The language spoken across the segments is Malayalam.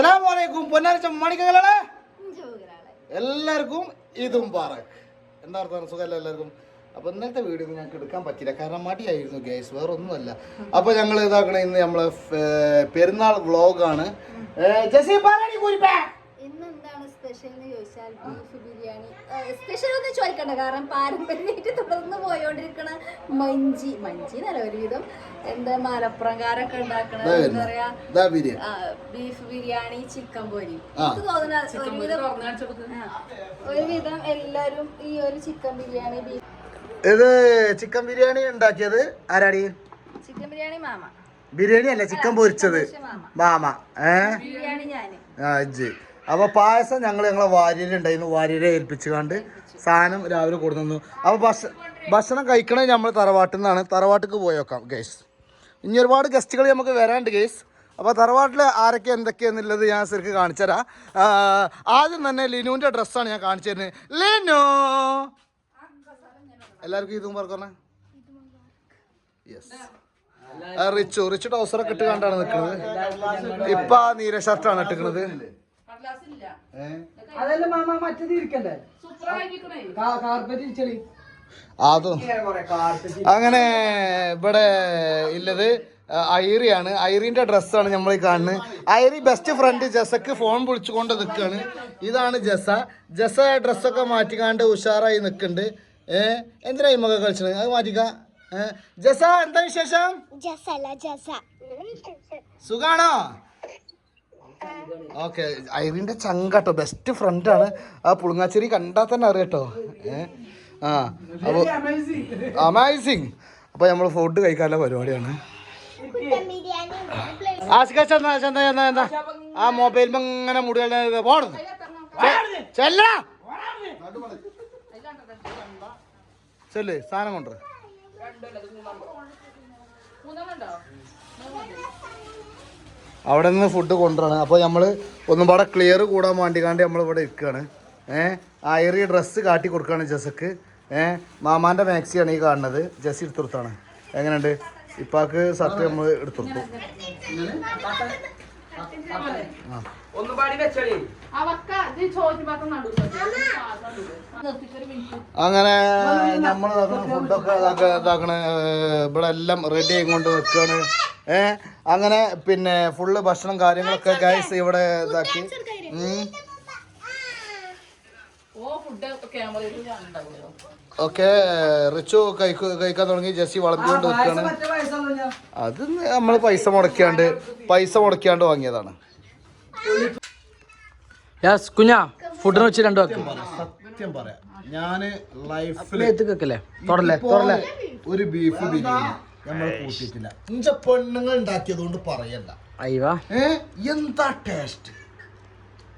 അസ്സലാമലൈക്കും പൊന്നാരച്ച മണിക്കകളെ എല്ലാവർക്കും ഇതും പാറ എന്താ അർത്ഥം സുഖമല്ല എല്ലാവർക്കും? അപ്പൊ ഇന്നത്തെ വീഡിയോ ഞങ്ങൾക്ക് എടുക്കാൻ പറ്റില്ല കാരണം മടിയായിരുന്നു ഗ്യാസ് വേറെ ഒന്നുമല്ല. അപ്പൊ ഞങ്ങൾ ഇതാക്കണ ഇന്ന് നമ്മളെ പെരുന്നാൾ വ്ളോഗാണ്. ജസീ പാലടി കുരിപ്പേ. സ്പെഷ്യൽ എന്ന് ചോദിച്ചാൽ ബീഫ് ബിരിയാണി സ്പെഷ്യൽ ഒന്ന് ചോദിക്കണ്ട. കാരണം പാരമ്പര്യമായിട്ട് തുടർന്ന് പോയോണ്ടിരിക്കണ മഞ്ചി മഞ്ചി എന്നല്ല ഒരുവിധം എന്താ മലപ്പുറംകാരൊക്കെ ഉണ്ടാക്കണ എന്താ. പറയാ ബിരിയാണി. ബീഫ് ബിരിയാണി ചിക്കൻ പൊരി. ആ. എനിക്ക് തോന്നുന്ന ഒരുവിധം എല്ലാരും ഈ ഒരു ചിക്കൻ ബിരിയാണി ബീഫ് ഇത് ചിക്കൻ ബിരിയാണി ഉണ്ടാക്കിയത് ആരാടി? ചിക്കൻ ബിരിയാണി മാമ. ബിരിയാണി അല്ല ചിക്കൻ പൊരിച്ചത്. മാമ. മാമ. ഏ? ബിരിയാണി ഞാൻ ആ ഇജ്ജ്. അപ്പൊ പായസം ഞങ്ങൾ ഞങ്ങളെ വാര്യരുണ്ടായിരുന്നു വാര്യരെ ഏൽപ്പിച്ചു കണ്ട് സാധനം രാവിലെ കൊടുത്തു അപ്പൊ ഭക്ഷ ഭക്ഷണം കഴിക്കണേ നമ്മൾ തറവാട്ടിൽ നിന്നാണ്. തറവാട്ടിക്ക് പോയേക്കാം ഗേസ് ഇനി ഒരുപാട് ഗസ്റ്റുകൾ നമുക്ക് വരാണ്ട് ഗേസ് അപ്പോൾ തറവാട്ടിൽ ആരൊക്കെ എന്തൊക്കെയാന്നുള്ളത് ഞാൻ ശരിക്ക് കാണിച്ചു തരാം ആദ്യം തന്നെ ലിനുവിന്റെ ഡ്രസ്സാണ് ഞാൻ കാണിച്ചു തരുന്നത്. ലിനു! എല്ലാവർക്കും ഇതും പറഞ്ഞേ? യെസ് റിച്ചു റിച്ചു ടൗസറൊക്കെ ഇട്ട് കണ്ടാണ് നിൽക്കുന്നത് ഇപ്പൊ നീല ഷർട്ടാണ് ഇട്ടിക്കുന്നത് അതല്ല മാമ മറ്റേത് ഇരിക്കണ്ടേ? കാർപ്പറ്റ് ഇരിച്ചളി അതും അങ്ങനെ ഇവിടെ ഇല്ലത് ഐറിയാണ്. ഐറിന്റെ ഡ്രസ്സാണ് നമ്മൾ ഈ കാണുന്നത്. ഐറി ബെസ്റ്റ് ഫ്രണ്ട് ജസക്ക് ഫോൺ വിളിച്ചുകൊണ്ട് നിൽക്കുകയാണ് ഇതാണ് ജസ ജസ ഡ്രസ്സൊക്കെ മാറ്റിക്കാണ്ട് ഉഷാറായി നിൽക്കുന്നുണ്ട് ഏ? എന്തിനാ ഇമ്മൊക്കെ കളിച്ചത്? അത് മാറ്റിക്ക. ജസ എന്താ വിശേഷം? സുഖാണോ? ഓക്കെ ഐറിന്റെ ചങ്കാട്ടോ ബെസ്റ്റ് ഫ്രണ്ടാണ് ആ പുളുങ്ങാച്ചേരി കണ്ടാൽ തന്നെ അറിയാട്ടോ ഏഹ് ആ അപ്പോൾ അമേസിങ് അപ്പോൾ നമ്മൾ ഫുഡ് കഴിക്കാനുള്ള പരിപാടിയാണ്. ആശിക ചെന്ന ചെന്ന എന്നാ എന്നാ ആ മൊബൈൽ ഇങ്ങനെ മുടികളുടെ പോണത്. ചെല്ല ചെല്ല് സാധനം കൊണ്ടുവര. അവിടെ നിന്ന് ഫുഡ് കൊണ്ടുവരാണ്. അപ്പോൾ നമ്മൾ ഒന്നും പാടെ ക്ലിയർ കൂടാൻ വേണ്ടിക്കാണ്ട് നമ്മൾ ഇവിടെ ഇരിക്കുകയാണ് ഏഹ് അയറിയ ഡ്രസ്സ് കാട്ടി കൊടുക്കുകയാണ് ജസക്ക്. ഏഹ് മാമാന്റെ മാക്സിയാണ് ഈ കാണുന്നത്. ജസി എടുത്തുകൊടുത്താണ് എങ്ങനെയുണ്ട്? ഇപ്പാക്ക് ഷർട്ട് നമ്മൾ പാടി വെച്ചളി അങ്ങനെ നമ്മൾ ഫുഡൊക്കെ ഇതാക്ക- ഇതാക്കണ ഇവിടെ എല്ലാം റെഡി ആയിക്കൊണ്ട് വെക്കാണ്. ഏ അങ്ങനെ പിന്നെ ഫുള്ള് ഭക്ഷണം കാര്യങ്ങളൊക്കെ ഗൈസ് ഇവിടെ ഇതാക്കി. ഓ ഫുഡ് ഉം. ഓക്കെ റിച്ചു കഴിക്കു കഴിക്കാൻ തുടങ്ങി ജെസ്സി വളർത്തിക്കൊണ്ട് ഞാൻ അത് നമ്മൾ പൈസ മുടക്കിയാണ്ട് പൈസ മുടക്കിയാണ്ട് വാങ്ങിയതാണ്. യെസ് കുഞ്ഞാ ഫുഡിന് വെച്ച് രണ്ടു വെക്കും. സത്യം പറയാം. ഞാൻ ലൈഫിൽ വെക്കല്ലേ? തൊടല്ലേ തൊടല്ലേ. ഒരു ബീഫ് ബിരിയാണി നമ്മൾ കൂട്ടിയിട്ടില്ല. ഇഞ്ച പെണ്ണുങ്ങൾ ഉണ്ടാക്കിയത് കൊണ്ട് പറയല്ല എന്താ ടേസ്റ്റ്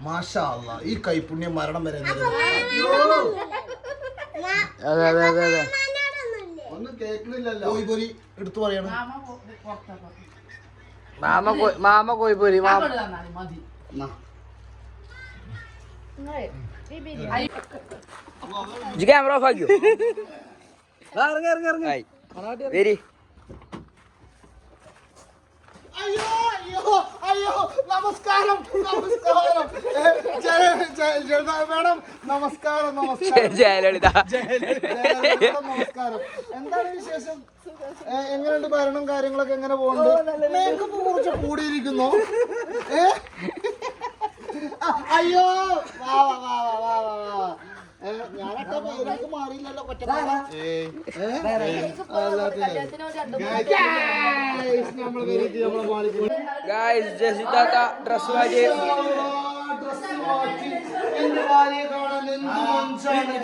മാഷാ ഈ കൈപ്പുണ്യം മരണം വരെ. അതെ അതെ അതെ അതെ. ഒന്നും പോയി പോരി എടുത്തു പറയണം. മാമ കോയി മാമ കോയിപ്പോരി മാമ ക്യാമറ ഓഫ് ആക്കിയോ? ഇറങ്ങി ഇറങ്ങി ഇറങ്ങി. വരി. അയ്യോ അയ്യോ അയ്യോ നമസ്കാരം നമസ്കാരം. മേഡം നമസ്കാരം നമസ്കാരം. ജയലളിത. ജയ- നമസ്കാരം. എന്താണ് വിശേഷം? എങ്ങനെയുണ്ട് ഭരണം കാര്യങ്ങളൊക്കെ? എങ്ങനെ പോകുന്നുണ്ട്? മേക്കപ്പ് കുറച്ച് കൂടിയിരിക്കുന്നു. അയ്യോ! വാ വാ വാ വാ വാ ഗായ്സ് ജസിതാത്ത ഡ്രസ് വാങ്ങി ഡ്രസ് എന്റെ ഭാര്യയെ കാണാൻ എന്ത് മഞ്ചാണ്?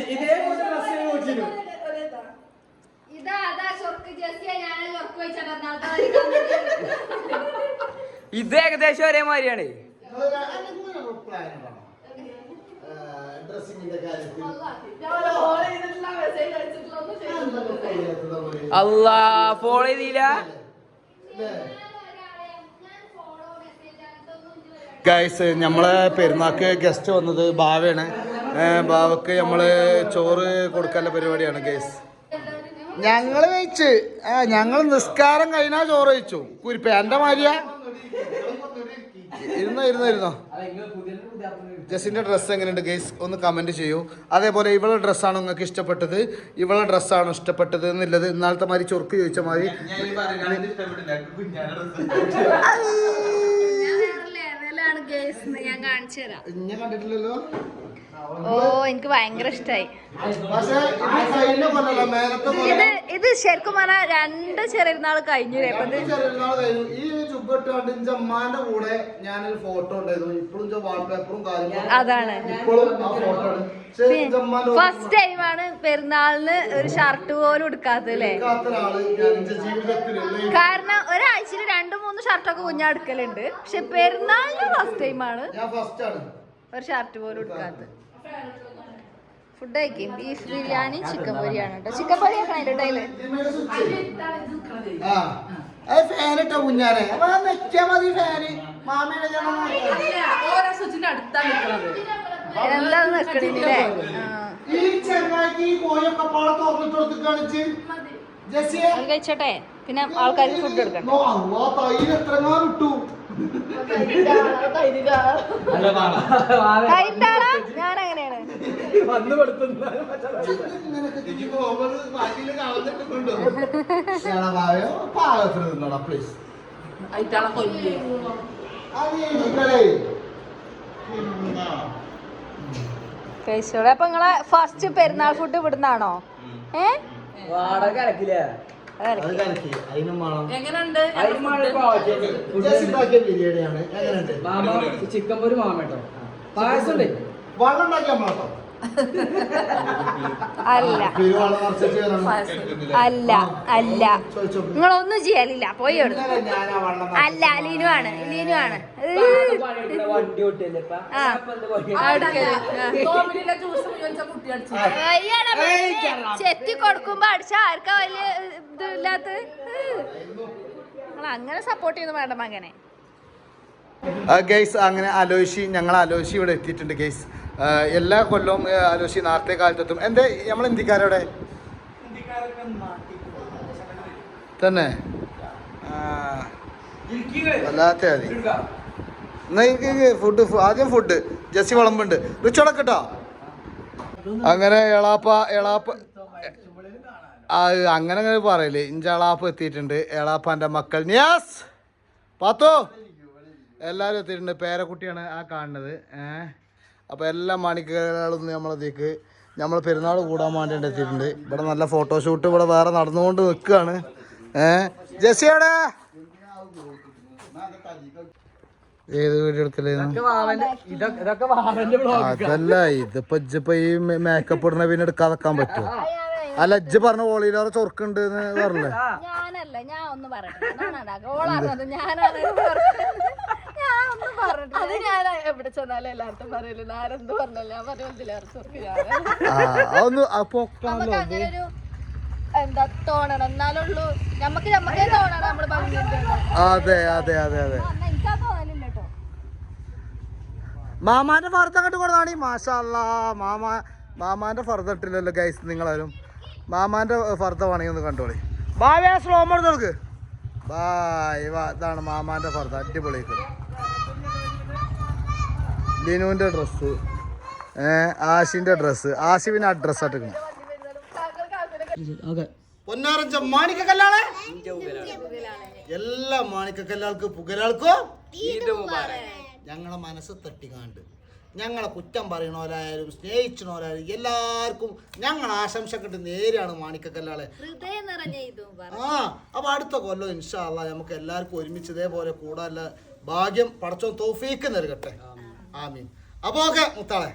ഇതാ അതാ ചൊർക്ക് ജെസ്സിയ ഞാൻ ചൊർക്ക് വെച്ചിട്ടുണ്ടാ ഇത് ഏകദേശം ഒരേ മാതിരിയാണ്. കാര്യത്തിൽ. അല്ലാ ഫോളോ ചെയ്തില്ല. ഗൈസ് നമ്മളെ പെരുന്നാക്ക് ഗസ്റ്റ് വന്നത് ബാവയാണ്. ഭാവക്ക് ബാവക്ക് നമ്മൾ ചോറ് കൊടുക്കാനുള്ള പരിപാടിയാണ് ഗൈസ് ഞങ്ങൾ കഴിച്ച്. ആ ഞങ്ങൾ നിസ്കാരം കഴിഞ്ഞാ ചോറ് കഴിച്ചു. കുരിപ്പ എന്റെ മാരിയ ഇരുന്നോ ഇരുന്നോ ഇരുന്നോ. ജസിന്റെ ഡ്രസ്സ് എങ്ങനെയുണ്ട് ഗൈസ് ഒന്ന് കമന്റ് ചെയ്യൂ. അതേപോലെ ഇവളെ ഡ്രസ്സാണ് നിങ്ങൾക്ക് ഇഷ്ടപ്പെട്ടത്? ഇവളെ ഡ്രസ്സാണ് ഇഷ്ടപ്പെട്ടത് എന്നുള്ളത് ഇന്നാളത്തെ മാതിരി ചൊറുക്ക് ചോദിച്ച മാതിരി. ഗേസ് ഞാൻ കാണിച്ചു തരാം. കണ്ടിട്ടില്ലല്ലോ? ഓ എനിക്ക് ഭയങ്കര ഇഷ്ടായി. ഇത് ഇത് ശരിക്കും പറഞ്ഞാൽ രണ്ട് ചെറിയ കഴിഞ്ഞു ഇപ്പൊ ഇത് ചെറിയനാൾ കഴിഞ്ഞു ഈ ചുബട്ട് കണ്ട് ഇഞ്ച അമ്മാന്റെ കൂടെ ഞാനൊരു ഫോട്ടോ ഉണ്ടായിരുന്നു. ഇപ്പോഴും വാൾപേപ്പറും കാര്യങ്ങളും അതാണ്. ഇപ്പോഴും ആ ഫോട്ടോ ആണ്. പക്ഷേ ഇഞ്ച അമ്മാന്റെ ഫസ്റ്റ് ടൈമാണ് പെരുന്നാളിന് ഒരു ഷർട്ട് പോലും എടുക്കാത്തത് അല്ലേ? ഒരാൾ ഞാൻ ഇഞ്ച ജീവിതത്തിൽ കാരണം ഒരാഴ്ചയിൽ രണ്ടു മൂന്ന് ഷർട്ടൊക്കെ കുഞ്ഞെടുക്കലുണ്ട് പക്ഷെ പെരുന്നാളിന് ഫസ്റ്റ് ടൈമാണ് ഞാൻ ഫസ്റ്റ് ആണ്. ഒരു ഷർട്ട് പോലും എടുക്കാത്തത്. ഫുഡ് കഴിക്കും. ബീഫ് ബിരിയാണി ചിക്കൻ പൊരിയാണ് കേട്ടോ ചിക്കൻ പൊരി ആക്കണം അതിന്റെ ആ. അത് ഫാൻ ഇട്ടോ കുഞ്ഞാനെ? അപ്പൊ നെച്ചാ മതി ഫാന് മാമയുടെ നിക്കണില്ലേ ഈ ചെങ്ങായിക്ക് ഈ കോയൊക്കെ പാടെ തുറന്നിട്ട് കൊടുത്ത് കഴിച്ചോട്ടെ. പിന്നെ ആൾക്കാർക്ക് ഫുഡ് തൈര് എത്രങ്ങാനും ഇട്ടു. വന്ന് കൊടുത്തുന്ന പ്ലീസ് അയിട്ടാളെ കൊല്ലേ. കഴിച്ചോളെ. അപ്പൊ നിങ്ങളെ ഫസ്റ്റ് പെരുന്നാൾ ഫുഡ് ഇവിടുന്നാണോ? ഏ? വാടക ചിക്കൻ പൊരി മാമേട്ടോ പായസം ഉണ്ട്? വെള്ളം ഉണ്ടാക്കിയാ മാട്ടോ അല്ല. അല്ല അല്ല. നിങ്ങൾ നിങ്ങളൊന്നും ചെയ്യാനില്ല പോയി എടുത്തു ഇന്നലെ ഞാൻ ആ വെള്ളം അല്ല ലീനു ആണ് ലീനു ആണ് ചെത്തി കൊടുക്കുമ്പോ അടിച്ച ആർക്കാ വലിയ ഇതില്ലാത്ത നിങ്ങൾ അങ്ങനെ സപ്പോർട്ട് ചെയ്യുന്നു വേണ്ട മകനെ. ഗൈസ് അങ്ങനെ അലോശി ഞങ്ങൾ അലോശി ഇവിടെ എത്തിയിട്ടുണ്ട് ഗെയ്സ് എല്ലാ കൊല്ലവും അലോശി നാർത്തെ കാലത്തെത്തും. എന്തേ നമ്മൾ ഇന്ത്യക്കാരോടെ തന്നെ. വല്ലാത്ത മതി എന്നാ എനിക്ക് ഫുഡ് ആദ്യം ഫുഡ് ജസ്റ്റ് വിളമ്പുണ്ട്. റിച്ചടക്കട്ടോ അങ്ങനെ എളാപ്പ എളാപ്പ ആ അങ്ങനെ അങ്ങനെ പറയല്ലേ ഇഞ്ചളാപ്പ് എത്തിയിട്ടുണ്ട്. എളാപ്പാന്റെ മക്കൾ. നിയാസ് പാത്തോ? എല്ലാവരും എത്തിയിട്ടുണ്ട്. പേരക്കുട്ടിയാണ് ആ കാണുന്നത്. ഏഹ് അപ്പോൾ എല്ലാ മണിക്കുകളൊന്നും നമ്മളതേക്ക് നമ്മൾ പെരുന്നാൾ കൂടാൻ വേണ്ടിയിട്ട് എത്തിയിട്ടുണ്ട്. ഇവിടെ നല്ല ഫോട്ടോഷൂട്ട് ഇവിടെ വേറെ നടന്നുകൊണ്ട് നിൽക്കുകയാണ്. ഏഹ് ജെസ്സിയോടെ? ഏത് വീഡിയോ എടുക്കലായിരുന്നു അതല്ല ഇതിപ്പോ ഇജ്ജിപ്പോ ഈ മേക്കപ്പ് ഇടുന്ന പിന്നെ എടുക്കാതെക്കാൻ പറ്റുമോ അല്ല ഇജ്ജ് പറഞ്ഞ ഓളിയിലോറെ ചൊറുക്കുണ്ട് പറഞ്ഞല്ലേ പറഞ്ഞില്ലേ? ഞാനല്ല ഞാൻ ഒന്ന് പറയട്ടെ അത് ഞാൻ എവിടെ ചെന്നാലും എല്ലാവർക്കും പറയല്ലോ ആരെന്ത് പറഞ്ഞല്ലോ ഞാൻ പറയുന്നില്ല അതൊന്ന് എന്താ തോന്നണം. എന്നാലുള്ളൂ നമുക്ക് നമുക്കേ തോന്നണം നമ്മൾ ഭംഗിയുണ്ട് അതെ അതെ അതെ അതെ. എനിക്കാ തോന്നലില്ല കേട്ടോ. മാമാന്റെ ഫർദ് അങ്ങോട്ട് കൊടുത്താണ് മാഷാല്ലാ മാമ മാമാന്റെ ഫർദ് ഇട്ടില്ലല്ലോ ഗൈസ് നിങ്ങളാരും. മാമാന്റെ ഫർദ വേണമെങ്കിൽ ഒന്ന് കണ്ടോളി. ബാവേ സ്ലോ മോഡ് നോക്ക് ബായ് ഇതാണ് മാമാന്റെ ഫർദ. അടിപൊളി ലിനുവിന്റെ ഡ്രസ്സ് ആശിന്റെ ആഷിന്റെ ഡ്രസ്സ് ആഷി പിന്നെ ആ ഡ്രസ് പൊന്നാറഞ്ച മാണിക്ക മാണിക്കല്ലാളെ എല്ലാ മാണിക്കല്ലാൾക്ക് പുകലാൾക്കും ഞങ്ങളെ മനസ്സ് തട്ടിക്കാണ്ട്. ഞങ്ങളെ കുറ്റം പറയണോരായാലും സ്നേഹിച്ചോരായാലും എല്ലാവർക്കും ഞങ്ങൾ ആശംസ കിട്ടി നേരെയാണ് മാണിക്കല്ലാളെ ആ അപ്പൊ അടുത്ത കൊല്ലം ഇൻഷാല്ല നമുക്ക് എല്ലാവർക്കും ഒരുമിച്ച് ഇതേപോലെ കൂടാനുള്ള ഭാഗ്യം പടച്ചോ തോഫീക്ക് നൽകട്ടെ. ആമീൻ അപ്പൊ ഓക്കെ മുത്താളെ